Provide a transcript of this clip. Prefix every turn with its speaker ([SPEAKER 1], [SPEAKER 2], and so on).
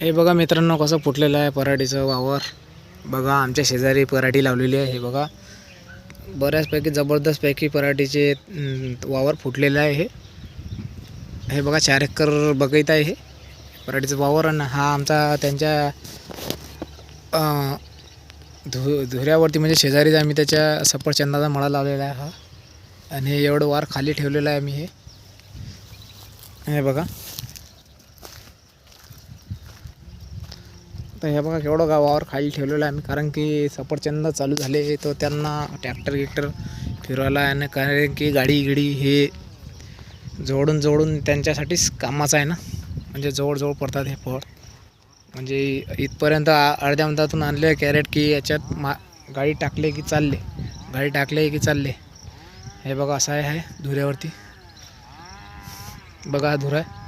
[SPEAKER 1] हे बघा मित्रांनो कसं फुटलेलं आहे पराठीचं वावर. बघा आमच्या शेजारी पराठी लावलेली आहे हे बघा. बऱ्याचपैकी जबरदस्तपैकी पराठीचे वावर फुटलेलं आहे हे. हे बघा चार एकर बगीत आहे हे. पराठीचं वावर आणि हा आमचा त्यांच्या धु धुऱ्यावरती म्हणजे शेजारीच आम्ही त्याच्या सफरचंदाचा मळा लावलेला आहे हा. आणि हे एवढं वार खाली ठेवलेलं आहे आम्ही हे. हे बघा. तर हे बघा केवढं गावावर खाली ठेवलेलं आहे आम्ही. कारण की सफरचंद चालू झाले तर त्यांना ट्रॅक्टर गिक्टर फिरवायला आणि कारण की गाडी गिडी हे जोडून जोडून त्यांच्यासाठीच कामाचं आहे ना. म्हणजे जवळजवळ पडतात हे फळ म्हणजे इथपर्यंत आ- अर्ध्या मिनिटातून आणले कॅरेट की याच्यात मा गाडी टाकले की चालले. गाडी टाकले की चालले. हे बघा असं आहे आहे धुऱ्यावरती. बघा हा धुरा आहे.